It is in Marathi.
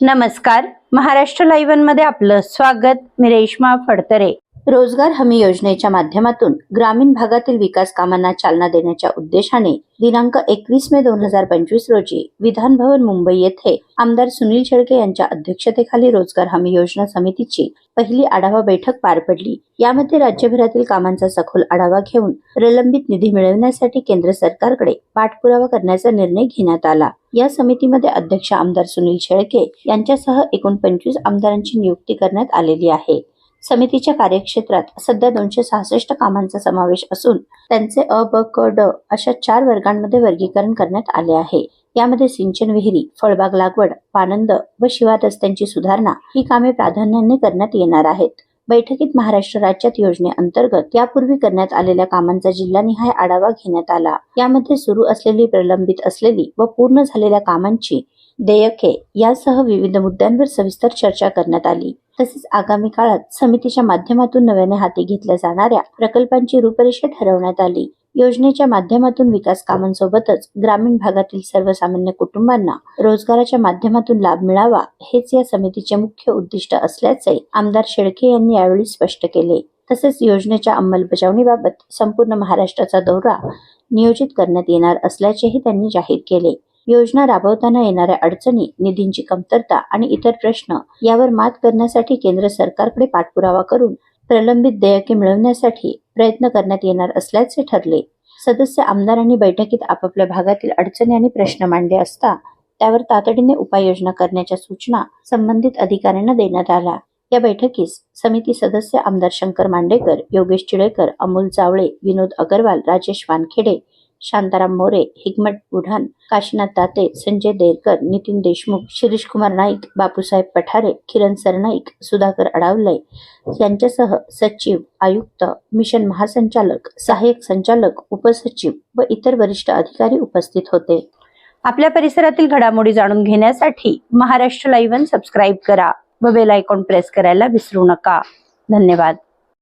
नमस्कार. महाराष्ट्र लाईव्हमध्ये आपलं स्वागत. मी रेश्मा फडतरे. रोजगार हमी योजनेच्या माध्यमातून ग्रामीण भागातील विकास कामांना चालना देण्याच्या उद्देशाने दिनांक एकवीस मे दोन हजार पंचवीस रोजी विधानभवन मुंबई येथे आमदार सुनील शेळके यांच्या अध्यक्षतेखाली रोजगार हमी योजना समितीची पहिली आढावा बैठक पार पडली. यामध्ये राज्यभरातील कामांचा सखोल आढावा घेऊन प्रलंबित निधी मिळवण्यासाठी केंद्र सरकारकडे पाठपुरावा करण्याचा निर्णय घेण्यात आला. या समितीमध्ये अध्यक्ष आमदार सुनील शेळके यांच्यासह एकूण पंचवीस आमदारांची नियुक्ती करण्यात आलेली आहे. समितीच्या कार्यक्षेत्रात सध्या दोनशे सहासष्ट कामांचा समावेश असून त्यांचे अ ब क ड अशा चार वर्गांमध्ये वर्गीकरण करण्यात आले आहे. यामध्ये सिंचन विहिरी फळबाग लागवड पानंद व शिवार रस्त्यांची सुधारणा ही कामे प्राधान्याने करण्यात येणार आहेत. बैठकीत महाराष्ट्र राज्यात योजनेअंतर्गत यापूर्वी करण्यात आलेल्या कामांचा जिल्हानिहाय आढावा घेण्यात आला. यामध्ये सुरू असलेली प्रलंबित असलेली व पूर्ण झालेल्या कामांची देयके यासह विविध मुद्द्यांवर सविस्तर चर्चा करण्यात आली. तसेच आगामी काळात समितीच्या माध्यमातून नव्याने हाती घेतल्या जाणाऱ्या प्रकल्पांची रूपरेषा ठरवण्यात आली. योजनेच्या माध्यमातून विकास कामांसोबतच ग्रामीण भागातील सर्वसामान्य कुटुंबांना रोजगाराच्या माध्यमातून लाभ मिळावा हेच या समितीचे मुख्य उद्दिष्ट असल्याचे आमदार शेळके यांनी यावेळी स्पष्ट केले. तसेच योजनेच्या अंमलबजावणीबाबत संपूर्ण महाराष्ट्राचा दौरा नियोजित करण्यात येणार असल्याचेही त्यांनी जाहीर केले. योजना राबवताना येणाऱ्या अडचणी निधींची कमतरता आणि इतर प्रश्न यावर मात करण्यासाठी केंद्र सरकारकडे पाठपुरावा करून प्रलंबित देयके मिळवण्यासाठी प्रयत्न करण्यात येणार असल्याचे ठरले. सदस्य आमदारांनी बैठकीत आपापल्या भागातील अडचणी आणि प्रश्न मांडले असता त्यावर तातडीने उपाययोजना करण्याच्या सूचना संबंधित अधिकाऱ्यांना देण्यात आल्या. या बैठकीस समिती सदस्य आमदार शंकर मांडेकर योगेश चिळेकर अमोल चावळे विनोद अगरवाल राजेश वानखेडे शांताराम मोरे हिकमत बुढाण काशीनाथ ताते संजय देरकर नितीन देशमुख शिरीष कुमार नाईक बापूसाहेब पठारे किरण सरनाईक सुधाकर अडावले यांच्यासह सचिव आयुक्त मिशन महासंचालक सहाय्यक संचालक उपसचिव व इतर वरिष्ठ अधिकारी उपस्थित होते. आपल्या परिसरातील घडामोडी जाणून घेण्यासाठी महाराष्ट्र लाईव्ह सबस्क्राईब करा व बेल आयकॉन प्रेस करायला विसरू नका. धन्यवाद.